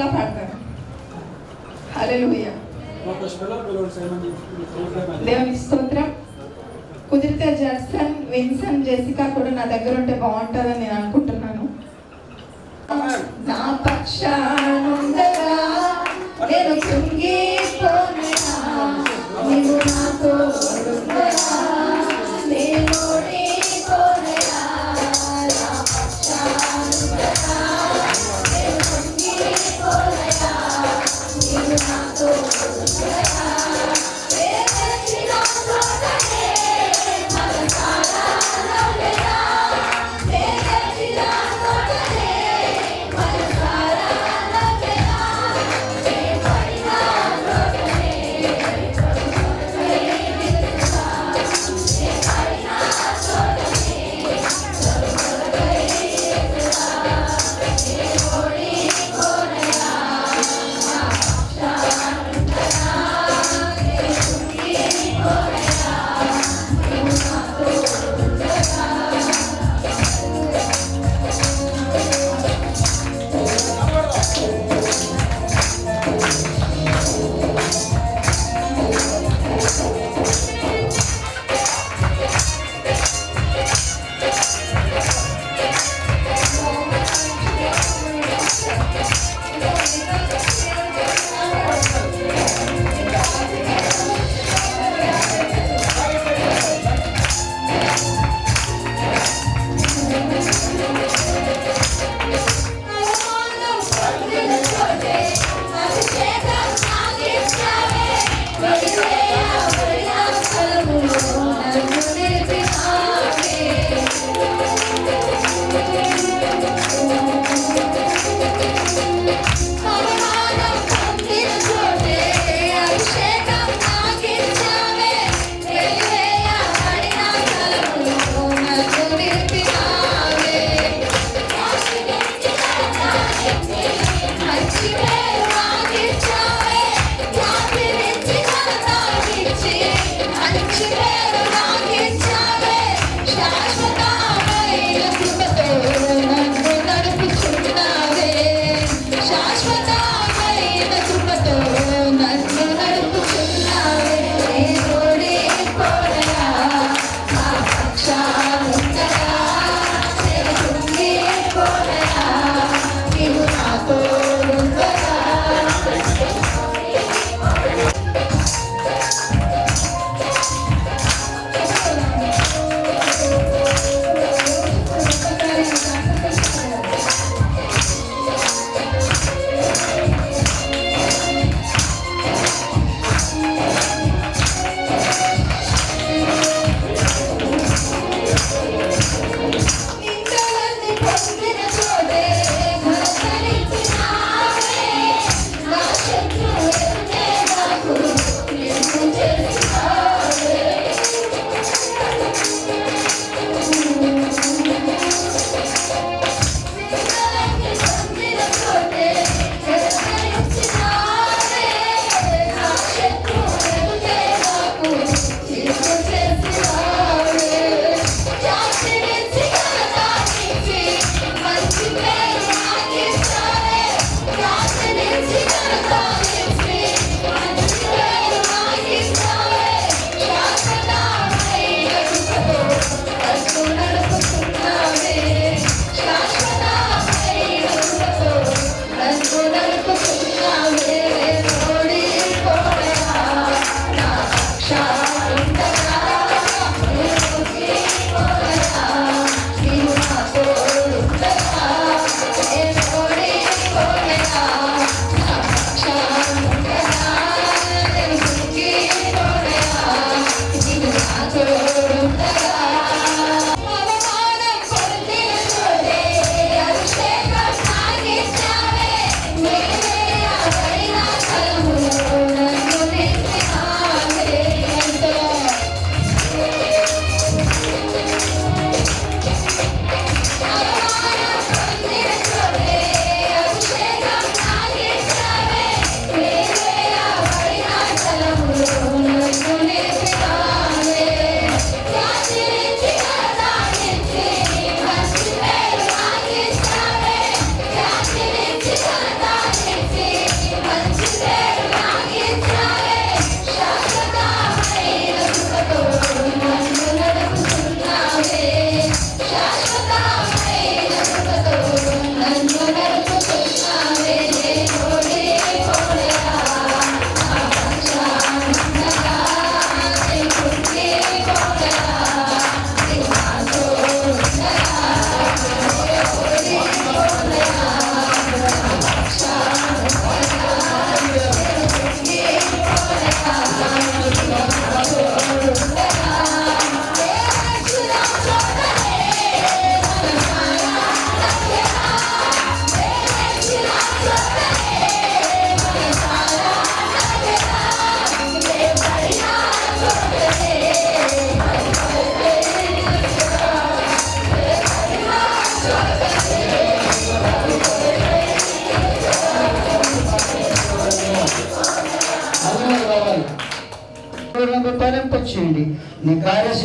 అలా పాడతారు. హలెలుయ దేవునికి స్తోత్రం. కుదిరితే జడ్సన్ విన్సన్ జెసికా కూడా నా దగ్గర ఉంటే బాగుంటుందని నేను అనుకుంటున్నాను. నా పక్షాను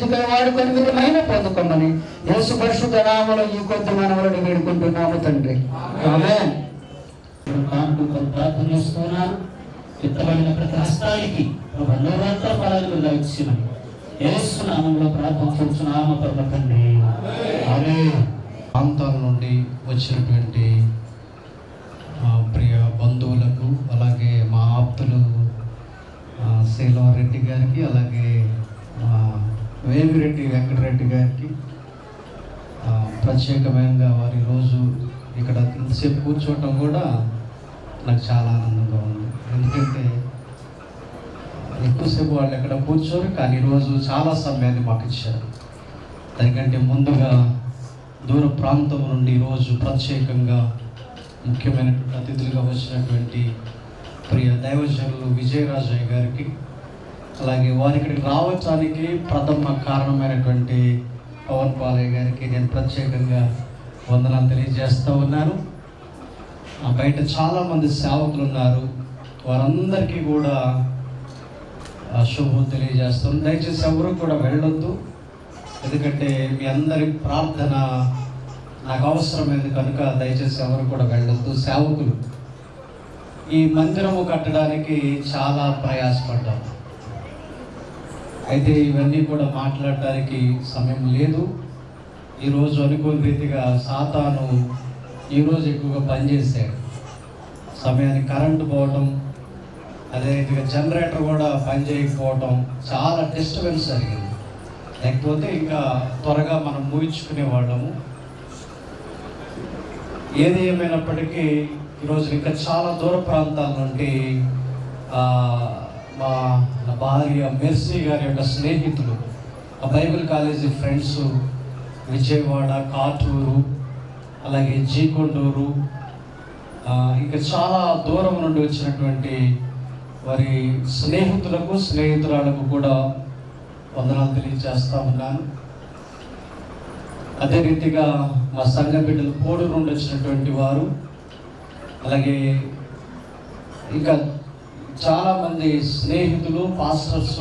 కార్యసిద్ధికై వాడుకొని మీరు మహిమ పొందుకోమని యేసు పరిశుద్ధ నామలో ఈ కొద్ది మనవలను వేడుకుంటున్నాము తండ్రి. ఆమేన్. కానుకతో ప్రార్థన చేస్తున్నాను విత్తబడిన ప్రతి హస్తానికి నూరంతా ఫలాలు దయచేయమని యేసు నామంలో ప్రార్థించున్నాము పరమ తండ్రి. ఆమేన్. ప్రాంతాల నుండి వచ్చినటువంటి ఆ, ప్రియ బంధువులకు అలాగే మా ఆప్తులు ఆ, శీలవరెడ్డి గారికి అలాగే మా వేమిరెడ్డి వెంకటరెడ్డి గారికి ప్రత్యేకమైన వారి రోజు ఇక్కడ ఇంతసేపు కూర్చోవటం కూడా నాకు చాలా ఆనందంగా ఉంది. ఎందుకంటే ఎక్కువసేపు వాళ్ళు ఎక్కడ కూర్చోరు కానీ ఈరోజు చాలా సమయాన్ని మాకు ఇచ్చారు. దానికంటే ముందుగా దూర ప్రాంతం నుండి ఈరోజు ప్రత్యేకంగా ముఖ్యమైనటువంటి అతిథులుగా వచ్చినటువంటి ప్రియ దైవజనులు విజయరాజయ్య గారికి అలాగే వారి ఇక్కడికి రావటానికి ప్రథమ కారణమైనటువంటి పవన్ పాలయ్య గారికి నేను ప్రత్యేకంగా వందనాలు తెలియజేస్తూ ఉన్నాను. ఆ బయట చాలామంది సేవకులు ఉన్నారు. వారందరికీ కూడా శుభం తెలియజేస్తాను. దయచేసి ఎవరు కూడా వెళ్ళొద్దు. ఎందుకంటే మీ అందరి ప్రార్థన నాకు అవసరమైంది కనుక దయచేసి ఎవరు కూడా వెళ్ళొద్దు. సేవకులు ఈ మందిరము కట్టడానికి చాలా ప్రయాసపడ్డాము. అయితే ఇవన్నీ కూడా మాట్లాడటానికి సమయం లేదు. ఈరోజు అనుకోని రీతిగా సాతాను ఈరోజు ఎక్కువగా పనిచేశాడు. సమయానికి కరెంటు పోవటం అదే రీతిగా జనరేటర్ కూడా పనిచేయకపోవటం చాలా డిస్టర్బెన్స్ జరిగింది. లేకపోతే ఇంకా త్వరగా మనం ముగించుకునే వాళ్ళము. ఏది ఏమైనప్పటికీ ఈరోజు ఇంకా చాలా దూర ప్రాంతాల నుండి మా నా భార్య మెర్సీ గారి యొక్క స్నేహితులు ఆ bible college friends Vijayawada Katuru అలాగే జీకొండూరు ఇంకా చాలా దూరం నుండి వచ్చినటువంటి వారి స్నేహితులకు స్నేహితురాలకు కూడా వందనాలు తెలియజేస్తా ఉన్నాను. అదే రీతిగా మా సంఘ బిడ్డలు పోడు నుండి వచ్చినటువంటి వారు అలాగే ఇంకా చాలామంది స్నేహితులు పాస్టర్స్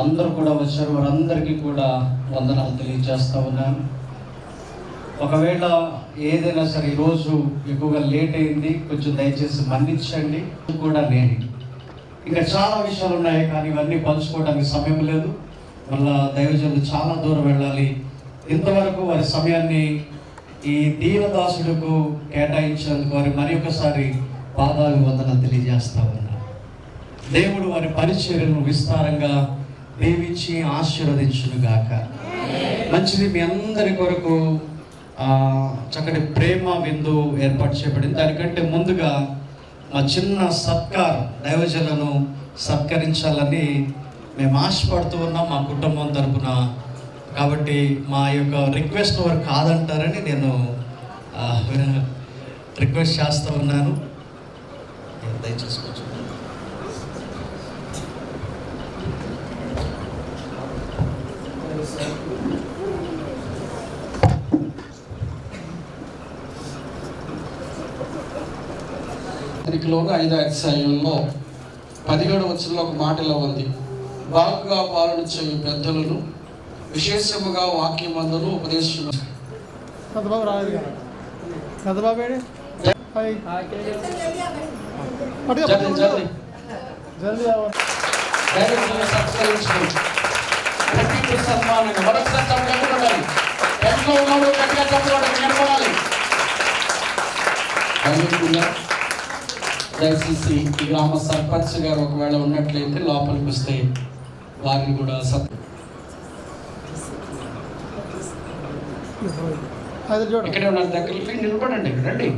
అందరూ కూడా వచ్చారు. వారందరికీ కూడా వందనాలు తెలియజేస్తా ఉన్నాను. ఒకవేళ ఏదైనా సరే ఈరోజు ఎక్కువగా లేట్ అయింది కొంచెం దయచేసి మన్నించండి. కూడా నేను. ఇంకా చాలా విషయాలు ఉన్నాయి కానీ ఇవన్నీ పంచుకోవడానికి సమయం లేదు. మళ్ళా దైవజనులు చాలా దూరం వెళ్ళాలి. ఇంతవరకు వారి సమయాన్ని ఈ దీనదాసులకు కేటాయించినందుకు వారి మరి ఒకసారి పాదాలు వందన తెలియజేస్తా ఉన్నా దేవుడు వారి పరిచర్యను విస్తారంగా దీవించి ఆశీర్వదించును గాక మంచిది మీ అందరి కొరకు చక్కటి ప్రేమ విందు ఏర్పాటు చేయబడింది. దానికంటే ముందుగా మా చిన్న సత్కార్ దైవజలను సత్కరించాలని మేము ఆశపడుతూ ఉన్నాం మా కుటుంబం తరపున. కాబట్టి మా యొక్క రిక్వెస్ట్ వారు కాదంటారని నేను రిక్వెస్ట్ చేస్తూ ఉన్నాను. దయచేసి పత్రికలోని ఐదో అధ్యాయంలో పదిహేడు వచ్చిన ఒక మాట ఇలా ఉంది. బాగుగా పాలన చేయు పెద్దలను విశేషముగా ఉపదేశం సన్మానంగా మరొకసారి చప్పట్లు కొట్టాలి ఎంతో ఉన్నవాడు గట్టిగా హల్లెలూయా. దయచేసి ఈ గ్రామ సర్పంచ్ గారు ఒకవేళ ఉన్నట్లయితే లోపలికి వస్తే వారిని కూడా సత్ ఇక్కడే ఉన్నారు దగ్గరికి నిలబడండి రండి.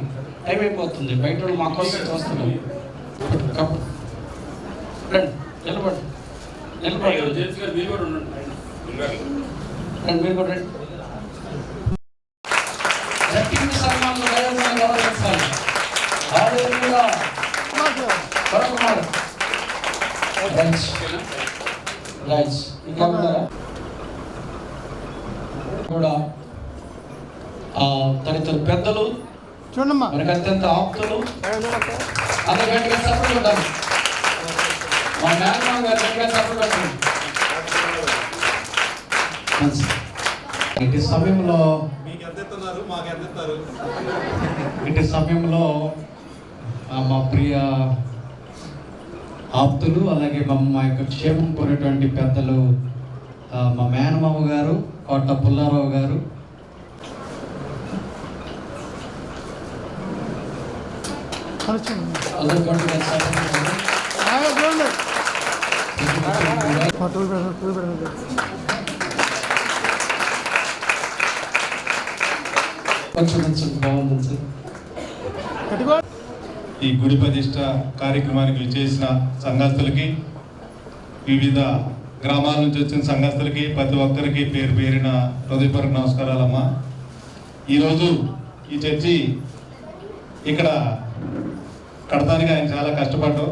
టైం అయిపోతుంది. బయట వాళ్ళు మా కోసం చూస్తున్నారు కప్పు. రండి నిలబడి నిలబడి మీరు కూడా రండి. రైట్. రైట్. ఇంకా ఉన్నారా? కూడా ఆ, తదితర పెద్దలు చూడమ్మా మనకు అత్యంత ఆప్తులు అందరు గట్టిగా సపోర్ట్ ఉండాలి మా మేనమామ గారు గట్టిగా కొట్టండి. మంచిది. ఇటు సమయంలో ఇటు సమయంలో మా ప్రియ ఆప్తులు అలాగే మా మా యొక్క క్షేమం కోరేటువంటి పెద్దలు మా మేనమామ గారు కోట పుల్లారావు గారు. కొంచెం బాగుంది సార్ ఈ గుడి ప్రతిష్ట కార్యక్రమానికి విచ్చేసిన సంఘస్థులకి వివిధ గ్రామాల నుంచి వచ్చిన సంఘస్థులకి ప్రతి ఒక్కరికి పేరు పేరిన హృదయపూర్వక నమస్కారాలమ్మా. ఈరోజు ఈ చర్చి ఇక్కడ కడతానికి ఆయన చాలా కష్టపడ్డాం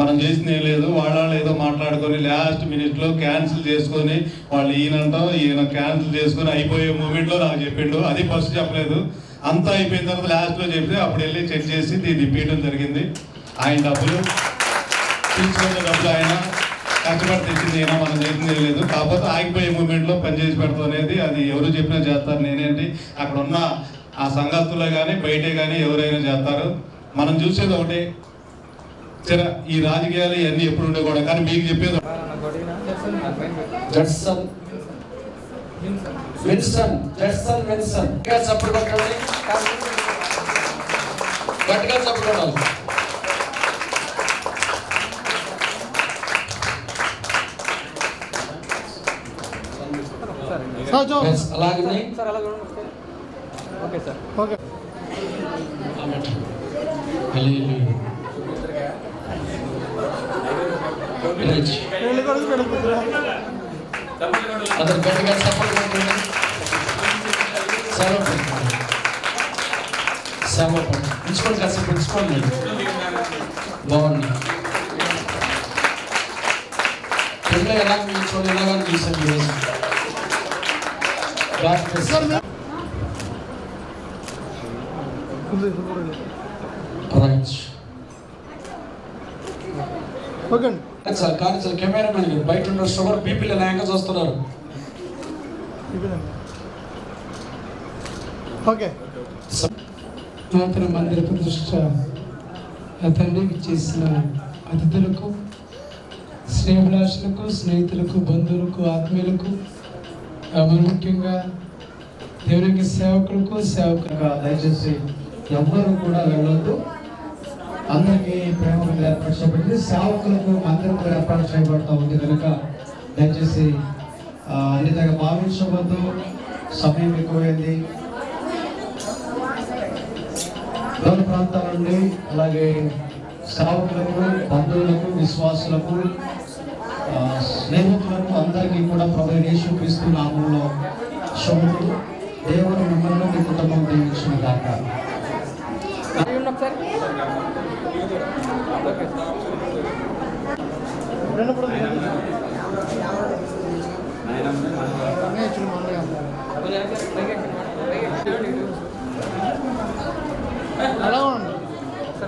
మనం చేసింది ఏం లేదు వాళ్ళ ఏదో మాట్లాడుకొని లాస్ట్ మినిట్లో క్యాన్సిల్ చేసుకొని వాళ్ళు ఈయనంటాం ఈయన క్యాన్సిల్ చేసుకొని అయిపోయే మూమెంట్లో నాకు చెప్పిండు. అది ఫస్ట్ చెప్పలేదు. అంతా అయిపోయిన తర్వాత లాస్ట్లో చెప్తే అప్పుడు వెళ్ళి చెక్ చేసి దీన్ని ఇప్పించడం జరిగింది. ఆయన డబ్బులు. తీసుకున్న డబ్బులు ఆయన. కష్టపడి తెచ్చింది అయినా మనం చేసింది లేదు కాకపోతే ఆగిపోయే మూమెంట్లో పనిచేసి పెడతాం అనేది అది ఎవరు చెప్పినా చేస్తారు. నేనేంటి అక్కడ ఉన్న ఆ సంఘస్థులే కానీ బయటే కానీ ఎవరైనా చేస్తారు. మనం చూసేది ఒకటి. సరే ఈ రాజకీయాలు ఇవన్నీ ఎప్పుడు ఉండే కూడా కానీ మీకు చెప్పేది విన్సన్ జడ్సన్ విన్సన్ గట్టిగా చప్పుడు కొట్టండి గట్టిగా చప్పుడు కొట్టాలి. సార్ అలాగనే. ఓకే. Right. అందరు గట్టిగా కొట్టండి సెలవు సెలవు ఉంచుకోండి కాసేపు ఉంచుకోండి బాగుంది పెళ్ళి ఎలా చూడండి ఎలాగా చూసాను ఈరోజు. Right. ఓకే సార్ కానీ సార్ కెమెరామెన్ బయట ఉన్న షుగర్ బీపీలు ఎలా చూస్తున్నారు ఓకే. నూతన మందిర ప్రతిష్ట తండ్రికి చేసిన అతిథులకు శ్రేయభిలాషులకు స్నేహితులకు బంధువులకు ఆత్మీయులకు మరి ముఖ్యంగా దేవునికి సేవకులకు సేవకులుగా దయచేసి ఎవ్వరూ కూడా వెళ్ళొద్దు. అందరికీ ప్రేమ ఏర్పాటు చేయబడింది సేవకులకు మందిరం కూడా ఏర్పాటు చేయబడతా ఉంది కనుక దయచేసి ఆ, అన్నితగా భావించవద్దు. సమయం ఎక్కువైంది. దూర ప్రాంతాల నుండి అలాగే సేవకులకు బంధువులకు విశ్వాసులకు స్నేహితులకు అందరికీ కూడా ప్రభు యేసు నామంలో శుభములు. దేవుడు మిమ్మల్ని మీ కుటుంబం దీవించిన గాక రెండు కూడా ఇచ్చిన మామూలుగా ఎలా ఉండండి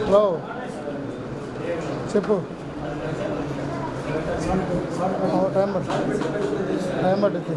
హలో చెప్పు ఓ, టైం పడుతుంది టైం పడుతుంది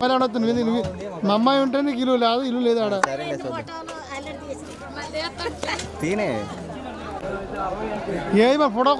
మరి అడగద్దు నువ్వు నువ్వు మా అమ్మాయి ఉంటే నీకు ఇల్లు లేదు ఇల్లు లేదు ఆడ. తినే ఏ ఫోటో